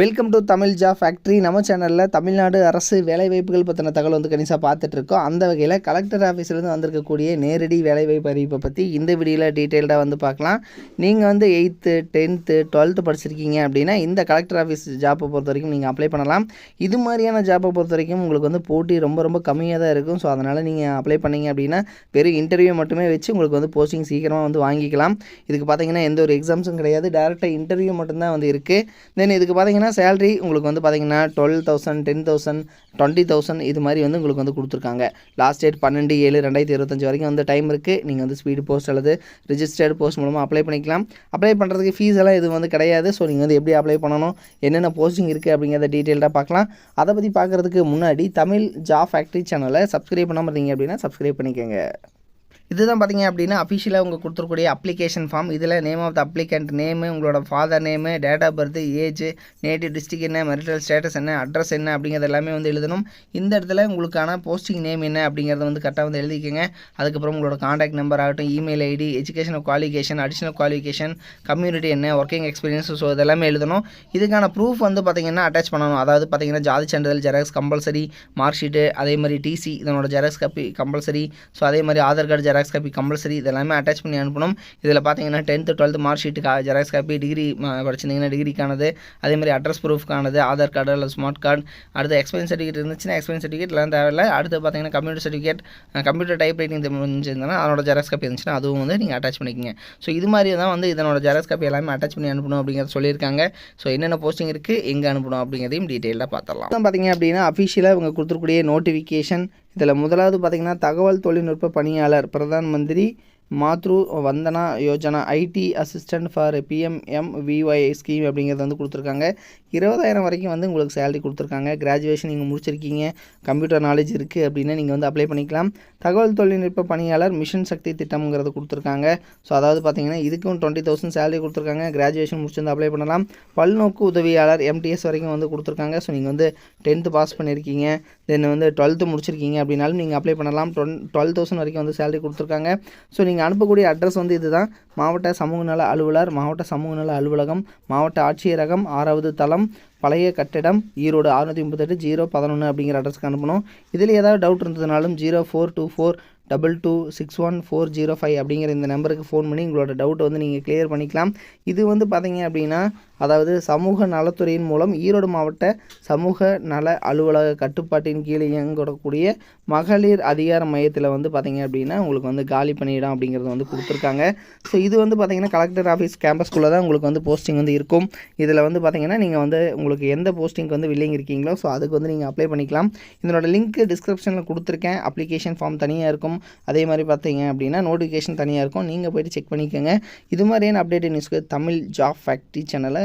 Welcome to Tamil ஜா factory நம்ம சேனலில் தமிழ்நாடு அரசு வேலைவாய்ப்புகள் பற்றின தகவல் வந்து கணிசாக பார்த்துட்ருக்கோம் அந்த வகையில் கலெக்டர் ஆஃபீஸ்லேருந்து வந்திருக்கக்கூடிய நேரடி வேலைவாய்ப்பு அறிவிப்பை பற்றி இந்த வீடியோவில் டீட்டெயில்டாக வந்து பார்க்கலாம். நீங்கள் வந்து எயித்து டென்த்து டுவெல்த்து படிச்சிருக்கீங்க அப்படின்னா இந்த கலெக்டர் ஆஃபீஸ் ஜாப்பை பொறுத்த வரைக்கும் நீங்கள் அப்ளை பண்ணலாம். இது மாதிரியான ஜாப்பை பொறுத்த வரைக்கும் உங்களுக்கு வந்து போட்டி ரொம்ப ரொம்ப கம்மியாக தான் இருக்கும். ஸோ அதனால் நீங்கள் அப்ளை பண்ணீங்க அப்படின்னா வெறும் இன்டர்வியூ மட்டுமே வச்சு உங்களுக்கு வந்து போஸ்டிங் சீக்கிரமாக வந்து வாங்கிக்கலாம். இதுக்கு பார்த்தீங்கன்னா எந்த ஒரு எக்ஸாம்ஸும் கிடையாது. டேரெக்டாக இன்டர்வியூ மட்டும்தான் வந்து இருக்குது தென் இதுக்கு பார்த்தீங்கன்னா சேலரி உங்களுக்கு வந்து பார்த்தீங்கன்னா twelve thousand ten thousand twenty thousand இது மாதிரி வந்து உங்களுக்கு வந்து கொடுத்துருக்காங்க. லாஸ்ட் டேட் பன்னெண்டு ஏழு ரெண்டாயிரத்தி இருபத்தஞ்சு வரைக்கும் வந்து டைம் இருக்குது நீங்கள் வந்து ஸ்பீடு போஸ்ட் அல்லது ரிஜிஸ்டர்டு போஸ்ட் மூலமாக அப்ளை பண்ணிக்கலாம். அப்ளை பண்ணுறதுக்கு ஃபீஸ் எல்லாம் இது வந்து கிடையாது. ஸோ நீங்கள் வந்து எப்படி அப்ளை பண்ணணும் என்னென்ன போஸ்டிங் இருக்குது அப்படிங்கிறத டீட்டெயில்டாக பார்க்கலாம். அதை பற்றி பார்க்குறதுக்கு முன்னாடி தமிழ் ஜா ஃபேக்ட்ரி சேனலை சப்ஸ்கிரைப் பண்ணாமல் இருந்தீங்க அப்படின்னா சப்ஸ்கிரைப் பண்ணிக்கோங்க. இதுதான் பார்த்தீங்க அப்படின்னா அஃபிஷியலாக உங்கள் கொடுத்துருக்கூடிய அப்ளிகேஷன் ஃபார்ம் இதில் name of the applicant name உங்களோட father name date of birth age native district என்ன மெரிட்டல் ஸ்டேட்டஸ் என்ன அட்ரஸ் என்ன அப்படிங்கிறது எல்லாமே வந்து எழுதணும். இந்த இடத்துல உங்களுக்கான போஸ்டிங் நேம் என்ன அப்படிங்கிறத வந்து கரெக்டாக வந்து எழுதிக்கங்க. அதுக்கப்புறம் உங்களோட காண்டாக்ட் நம்பர் ஆகட்டும் email ID educational qualification additional qualification community என்ன ஒர்க்கிங் எக்ஸ்பீரியன்ஸ் ஸோ இதெல்லாமே எழுதணும். இதுக்கான ப்ரூஃப் வந்து பார்த்தீங்கன்னா அட்டாச் பண்ணணும். அதாவது பார்த்தீங்கன்னா ஜாதி சான்றிதழ் ஜெராக்ஸ் கம்பல்சரி மார்க் ஷீட்டு அதே மாதிரி டிசி இதனோட ஜெராக்ஸ் கப்பி கம்பல்சரி ஸோ அதே மாதிரி Aadhaar card xerox copy compulsory இதெல்லாமே அட்டாச் பண்ணி அனுப்பணும். இதில் பார்த்தீங்கன்னா டென்த்து டுவெல்த்து மார்க் ஷீட்டுக்கு ஜெராக்ஸ் காப்பி டிகிரி படிச்சிருந்தீங்கன்னா டிகிரிக்கானது அதே மாதிரி அட்ரஸ் ப்ரூஃப்கானது ஆதார் கார்டு அல்லது ஸ்மார்ட் கார்டு அடுத்து எக்ஸ்பீரியன்ஸ் சர்டிஃபிகேட் இருந்துச்சுன்னா எக்ஸ்பீரியன்ஸ் சர்டிஃபிகேட் எல்லாம் தேவையில்லை. அடுத்து பார்த்தீங்கன்னா computer certificate computer type writing முடிஞ்சிருந்தனா அதனோட ஜெராக்ஸ் காப்பி இருந்துச்சுன்னா அதுவும் வந்து நீங்கள் அட்டாச் பண்ணிக்கங்க. ஸோ இது மாதிரி தான் வந்து இதனோட ஜெராக்ஸ் காப்பி எல்லாமே அட்டாச் பண்ணி அனுப்பணும் அப்படிங்கிறத சொல்லியிருக்காங்க. ஸோ என்னென்ன போஸ்டிங் இருக்குது எங்கே அனுப்பணும் அப்படிங்கிறதையும் டீட்டெயிலாக பார்த்துடலாம் பார்த்தீங்க அப்படின்னா அஃபிஷியலாக இவங்க கொடுத்துருக்கூடிய நோட்டிஃபிகேஷன் இதில் முதலாவது பார்த்திங்கன்னா தகவல் தொழில்நுட்ப பணியாளர் Pradhan Mantri Matru Vandana Yojana IT assistant for PMM VY scheme அப்படிங்கிறது வந்து கொடுத்துருக்காங்க. இருபதாயிரம் வரைக்கும் வந்து உங்களுக்கு சேலரி கொடுத்துருக்காங்க. கிராஜுவேஷன் நீங்கள் முடிச்சிருக்கீங்க. கம்ப்யூட்டர் நாலேஜ் இருக்குது அப்படின்னா நீங்கள் வந்து அப்ளை பண்ணிக்கலாம். தகவல் தொழில்நுட்ப பணியாளர் மிஷன் சக்தி திட்டம்ங்கிறது கொடுத்துருக்காங்க. ஸோ அதாவது பார்த்தீங்கன்னா இதுக்கும் டுவெண்ட்டி தௌசண்ட் சேலரி கொடுத்துருக்காங்க. கிராஜுவேஷன் முடிச்சிருந்து அப்ளை பண்ணலாம். பல்நோக்கு உதவியாளர் எம்டிஎஸ் வரைக்கும் வந்து கொடுத்துருக்காங்க. ஸோ நீங்கள் வந்து டென்த்து பாஸ் பண்ணியிருக்கீங்க தென் வந்து டுவெல்த்து முடிச்சிருக்கீங்க அப்படின்னாலும் நீங்கள் அப்ளை பண்ணலாம். டுவெல் டுவெல் தௌசண்ட் வரைக்கும் வந்து சேலரி கொடுத்துருக்காங்க. ஸோ நீங்கள் அனுப்பக்கூடிய அட்ரஸ் வந்து இதுதான். மாவட்ட சமூக நல அலுவலர் மாவட்ட சமூக நல அலுவலகம் மாவட்ட ஆட்சியரகம் ஆறாவது தளம் பழைய கட்டிடம் ஈரோடு அறுநூற்றி முப்பத்தெட்டு ஜீரோ பதினொன்று அப்படிங்கிற அட்ரஸ்க்கு அனுப்பணும். இதில் ஏதாவது doubt இருந்ததுனாலும் zero four two four double two six one four zero five அப்படிங்கிற இந்த நம்பருக்கு ஃபோன் பண்ணி உங்களோட டவுட்டை வந்து நீங்கள் கிளியர் பண்ணிக்கலாம். இது வந்து பார்த்தீங்க அப்படின்னா அதாவது சமூக நலத்துறையின் மூலம் ஈரோடு மாவட்ட சமூக நல அலுவலக கட்டுப்பாட்டின் கீழ் இயங்கக்கூடிய மகளிர் அதிகார மையத்தில் வந்து பார்த்திங்க அப்படின்னா உங்களுக்கு வந்து காலி பணியிடம் அப்படிங்கிறது வந்து கொடுத்துருக்காங்க. ஸோ இது வந்து பார்த்திங்கன்னா கலெக்டர் ஆஃபீஸ் கேம்பஸ்குள்ளே தான் உங்களுக்கு வந்து போஸ்டிங் வந்து இருக்கும். இதில் வந்து பார்த்தீங்கன்னா நீங்கள் வந்து உங்களுக்கு எந்த போஸ்டிங்க்கு வந்து வில்லிங் இருக்கீங்களோ ஸோ அதுக்கு வந்து நீங்கள் அப்ளை பண்ணிக்கலாம். இதனோட லிங்க் டிஸ்கிரிப்ஷனில் கொடுத்துருக்கேன். அப்ளிகேஷன் ஃபார்ம் தனியாக இருக்கும். அதே மாதிரி பார்த்தீங்க அப்படின்னா நோட்டிஃபிகேஷன் தனியாக இருக்கும். நீங்கள் போய்ட்டு செக் பண்ணிக்கோங்க. இது மாதிரியான அப்டேட் நியூஸ்க்கு தமிழ் ஜாப் ஃபேக்ட்ரி சேனலை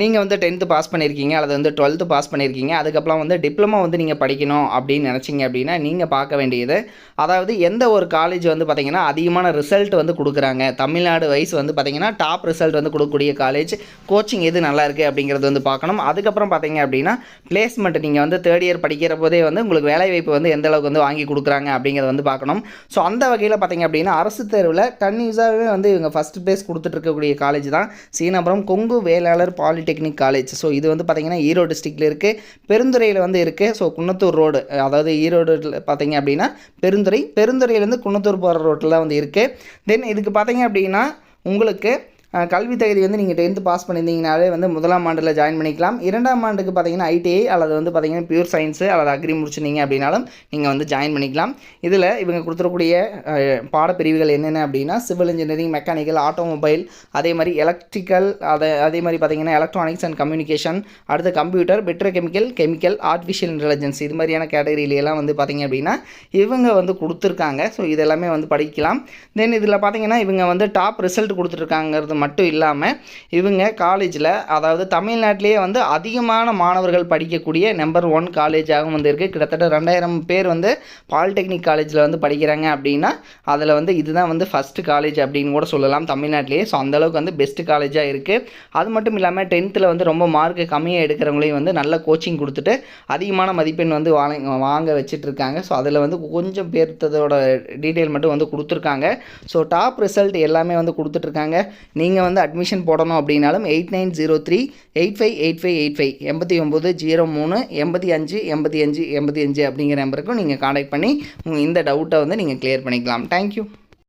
நீங்கள் வந்து டென்த்து பாஸ் பண்ணியிருக்கீங்க அல்லது வந்து டுவெல்த்து பாஸ் பண்ணியிருக்கீங்க அதுக்கப்புறம் வந்து டிப்ளமோ வந்து நீங்கள் படிக்கணும் அப்படின்னு நினச்சிங்க அப்படின்னா நீங்கள் பார்க்க வேண்டியது. அதாவது எந்த ஒரு காலேஜ் வந்து பார்த்திங்கன்னா அதிகமான ரிசல்ட் வந்து கொடுக்குறாங்க. தமிழ்நாடு வைஸ் வந்து பார்த்திங்கன்னா டாப் ரிசல்ட் வந்து கொடுக்கக்கூடிய காலேஜ் கோச்சிங் எது நல்லா இருக்குது அப்படிங்கிறது வந்து பார்க்கணும். அதுக்கப்புறம் பார்த்தீங்க அப்படின்னா பிளேஸ்மெண்ட் நீங்கள் வந்து தேர்ட் இயர் படிக்கிற போதே வந்து உங்களுக்கு வேலைவாய்ப்பு வந்து எந்த அளவுக்கு வந்து வாங்கி கொடுக்குறாங்க அப்படிங்கிறத வந்து பார்க்கணும். ஸோ அந்த வகையில் பார்த்தீங்க அப்படின்னா அரசு தேர்வில் கன்யூஸாகவே வந்து இவங்க ஃபஸ்ட் ப்ளேஸ் கொடுத்துட்டு இருக்கக்கூடிய காலேஜ் தான். Seenapuram Kongu Vellalar poly polytechnic college so இது வந்து பார்த்திங்கன்னா ஈரோடு டிஸ்ட்ரிக்டில் இருக்குது பெருந்துறையில் வந்து இருக்குது ஸோ குன்னத்தூர் ரோடு அதாவது ஈரோடு பார்த்தீங்க அப்படின்னா பெருந்துறை. பெருந்துறையிலேருந்து குன்னத்தூர் போகிற ரோட்டில் வந்து இருக்குது தென் இதுக்கு பார்த்தீங்க அப்படின்னா உங்களுக்கு கல்வி தகுதி வந்து நீங்கள் டென்த்து பாஸ் பண்ணியிருந்தீங்கனாலே வந்து முதலாம் ஆண்டில் ஜாயின் பண்ணிக்கலாம். இரண்டாம் ஆண்டுக்கு பார்த்தீங்கன்னா ஐடிஐ அல்லது வந்து பார்த்தீங்கன்னா பியூர் சயின்ஸு அல்லது அக்ரி முடிச்சிருந்தீங்க அப்படின்னாலும் நீங்கள் வந்து ஜாயின் பண்ணிக்கலாம். இதில் இவங்க கொடுத்துருக்கூடிய பாடப்பிரிவுகள் என்னென்ன அப்படின்னா சிவில் இன்ஜினியரிங் மெக்கானிக்கல் ஆட்டோமொபைல் அதே மாதிரி எலக்ட்ரிக்கல் அதை அதே மாதிரி பார்த்தீங்கன்னா எலக்ட்ரானிக்ஸ் அண்ட் கம்யூனிகேஷன் அடுத்து computer Pedro chemical artificial intelligence இது மாதிரியான கேட்டகரியிலலாம் வந்து பார்த்தீங்க அப்படின்னா இவங்க வந்து கொடுத்துருக்காங்க. ஸோ இதெல்லாமே வந்து படிக்கலாம். தென் இதில் பார்த்தீங்கன்னா இவங்க வந்து டாப் ரிசல்ட் கொடுத்துருக்காங்கிறது மட்டும் இல்லாமல் இவங்க காலேஜில் அதாவது தமிழ்நாட்டிலேயே வந்து அதிகமான மாணவர்கள் படிக்கக்கூடிய நம்பர் ஒன் காலேஜாகவும் வந்து இருக்குது கிட்டத்தட்ட ரெண்டாயிரம் பேர் வந்து பாலிடெக்னிக் காலேஜில் வந்து படிக்கிறாங்க அப்படின்னா அதில் வந்து இதுதான் வந்து ஃபஸ்ட்டு காலேஜ் அப்படின்னு கூட சொல்லலாம் தமிழ்நாட்டிலேயே. ஸோ அந்தளவுக்கு வந்து பெஸ்ட்டு காலேஜாக இருக்குது அது மட்டும் இல்லாமல் டென்த்தில் வந்து ரொம்ப மார்க் கம்மியாக எடுக்கிறவங்களையும் வந்து நல்ல கோச்சிங் கொடுத்துட்டு அதிகமான மதிப்பெண் வந்து வாங்க வாங்க வச்சிட்ருக்காங்க ஸோ அதில் வந்து கொஞ்சம் பேர்த்ததோட டீட்டெயில் மட்டும் வந்து கொடுத்துருக்காங்க. ஸோ டாப் ரிசல்ட் எல்லாமே வந்து கொடுத்துட்ருக்காங்க நீங்கள் நீங்கள் வந்து அட்மிஷன் போடணும் அப்படின்னாலும் eight nine zero three eight five eight five eight five எண்பத்தி ஒம்பது ஜீரோ மூணு எண்பத்தி அஞ்சு எண்பத்தி அஞ்சு எண்பத்தி அஞ்சு அப்படிங்கிற நம்பருக்கும் நீங்கள் காண்டாக்ட் பண்ணி உங்கள் இந்த டவுட்டை வந்து நீங்கள் கிளியர் பண்ணிக்கலாம். தேங்க்யூ